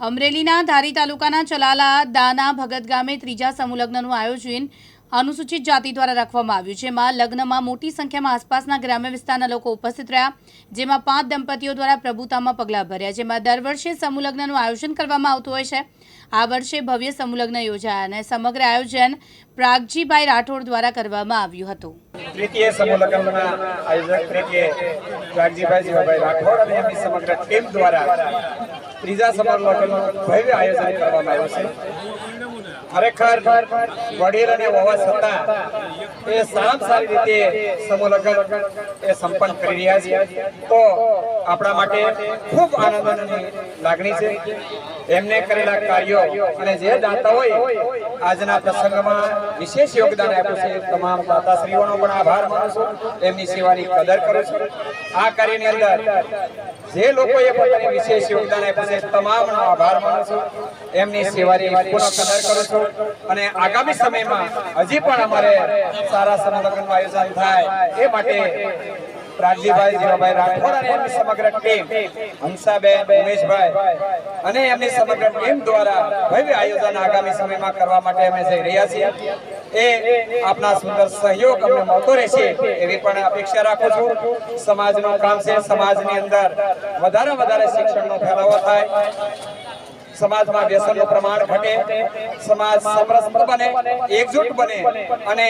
અમરેલીના ધારી તાલુકાના ચલાલા દાના ભગત ગામે ત્રીજા સમુલગ્નનું આયોજન અનુસૂચિત જાતિ દ્વારા રાખવામાં આવ્યું છે. જેમાં લગ્નમાં મોટી સંખ્યામાં આસપાસના ગ્રામ્ય વિસ્તારના લોકો ઉપસ્થિત રહ્યા, જેમાં પાંચ દંપતીઓ દ્વારા પ્રભુતામાં પગલાં ભર્યા જેમાં દર વર્ષે સમુલગ્નનું આયોજન કરવામાં આવતું હોય છે. આ વર્ષે ભવ્ય સમુલગ્ન યોજાયા અને સમગ્ર આયોજન પ્રાગજીભાઈ રાઠોડ દ્વારા કરવામાં આવ્યું હતું. તૃતીય સમૂહ આયોજક તરીકે પ્રાગજીભાઈ રાઠોડ અને એમની સમગ્ર ટીમ દ્વારા ત્રીજા સમૂહ લગ્નનું ભવ્ય આયોજન કરવામાં આવ્યું છે. ખરેખર વડીલ અને હોવા છતાં એ સામ સારી રીતે સમૂહ લગ્ન એ સંપન્ન કરી રહ્યા છે. તો આપણા માટે ખૂબ આનંદની લાગણી છે. એમને કરેલા કાર્યો અને જે દાતા હોય આજના પ્રસંગમાં વિશેષ યોગદાન આપ્યું છે. તમામ દાતાશ્રીઓનો પણ આભાર માનું છું. એમની સેવાની કદર કરું છું. આ કાર્યની અંદર જે લોકોએ પોતાની વિશેષ યોગદાન આપ્યું છે, તમામનો આભાર માનું છું. એમની સેવાની પૂર્ણ કદર કરું છું. અને આગામી સમયમાં હજી પણ અમારે સારા સમૂહલગ્નનું આયોજન થાય એ માટે પ્રાગજીભાઈ જીવાભાઈ રાઠોડ અને એમની સમગ્ર ટીમ, હંસાબેન, ઉમેશભાઈ અને એમની સમગ્ર ટીમ દ્વારા ભવ્ય આયોજન આગામી સમયમાં કરવા માટે અમે જઈ રહ્યા છીએ. એ આપના સુંદર સહયોગ અમને મળતો રહેશે એવી પણ અપેક્ષા રાખું છું. સમાજનું કામ છે, સમાજની અંદર વધારે વધારે શિક્ષણનો ફેલાવો થાય. સમાજમાં વ્યસનનું પ્રમાણ ઘટે, સમાજ સમરસ બને, એકજૂટ બને અને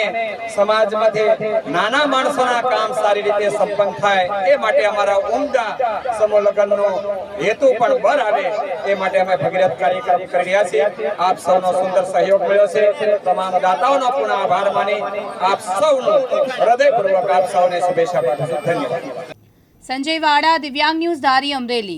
સમાજમાંથી નાના માણસોના કામ સારી રીતે સંપન્ન થાય, એ માટે અમારા ઉમદા સમૂહ લગ્નનો હેતુ પણ બર આવે, એ માટે અમે ભગીરથ કાર્યક્રમ કરી રહ્યા છીએ. આપ સૌનો સુંદર સહયોગ મળ્યો છે. તમામ દાતાઓનો પૂર્ણ આભાર માની, આપ સૌનો હૃદયપૂર્વક આપ સૌને શુભેચ્છા પાઠવું ધન્યવાદ. સંજય વાડા, દિવ્યાંગ ન્યૂઝ ધારી અમરેલી.